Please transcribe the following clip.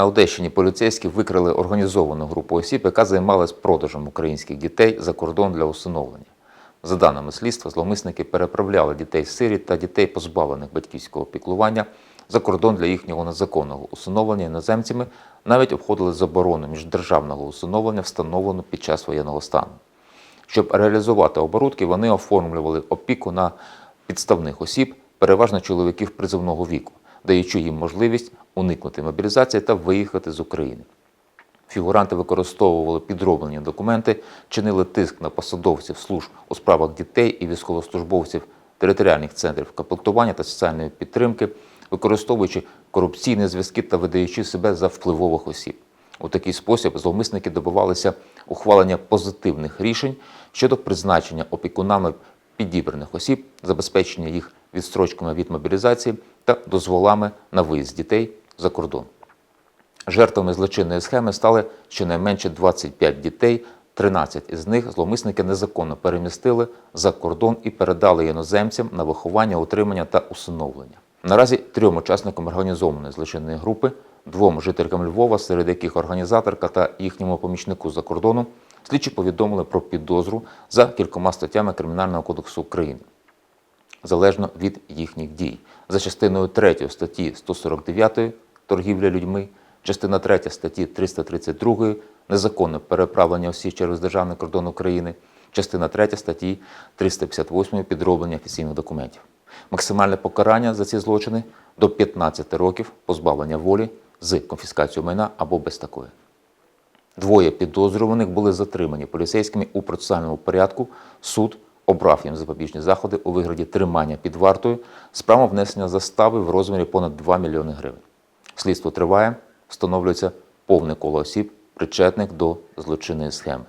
На Одещині поліцейські викрили організовану групу осіб, яка займалась продажем українських дітей за кордон для усиновлення. За даними слідства, зловмисники переправляли дітей сиріт та дітей, позбавлених батьківського піклування, за кордон для їхнього незаконного усиновлення іноземцями, навіть обходили заборону міждержавного усиновлення, встановлену під час воєнного стану. Щоб реалізувати оборудки, вони оформлювали опіку на підставних осіб, переважно чоловіків призовного віку, даючи їм можливість уникнути мобілізації та виїхати з України. Фігуранти використовували підроблені документи, чинили тиск на посадовців служб у справах дітей і військовослужбовців територіальних центрів комплектування та соціальної підтримки, використовуючи корупційні зв'язки та видаючи себе за впливових осіб. У такий спосіб зловмисники добивалися ухвалення позитивних рішень щодо призначення опікунами підібраних осіб, забезпечення їх відстрочками від мобілізації та дозволами на виїзд дітей за кордон. Жертвами злочинної схеми стали щонайменше 25 дітей, 13 із них зловмисники незаконно перемістили за кордон і передали іноземцям на виховання, утримання та усиновлення. Наразі трьом учасникам організованої злочинної групи, двом жителькам Львова, серед яких організаторка та їхньому помічнику за кордону, слідчі повідомили про підозру за кількома статтями Кримінального кодексу України залежно від їхніх дій. За частиною 3 статті 149 торгівля людьми, частина 3 статті 332 незаконне переправлення осіб через державний кордон України, частина 3 статті 358 підроблення офіційних документів. Максимальне покарання за ці злочини до 15 років позбавлення волі з конфіскацією майна або без такої. Двоє підозрюваних були затримані поліцейськими у процесуальному порядку. Суд обрав їм запобіжні заходи у вигляді тримання під вартою з правом внесення застави в розмірі понад 2 мільйони гривень. Слідство триває, встановлюється повне коло осіб, причетних до злочинної схеми.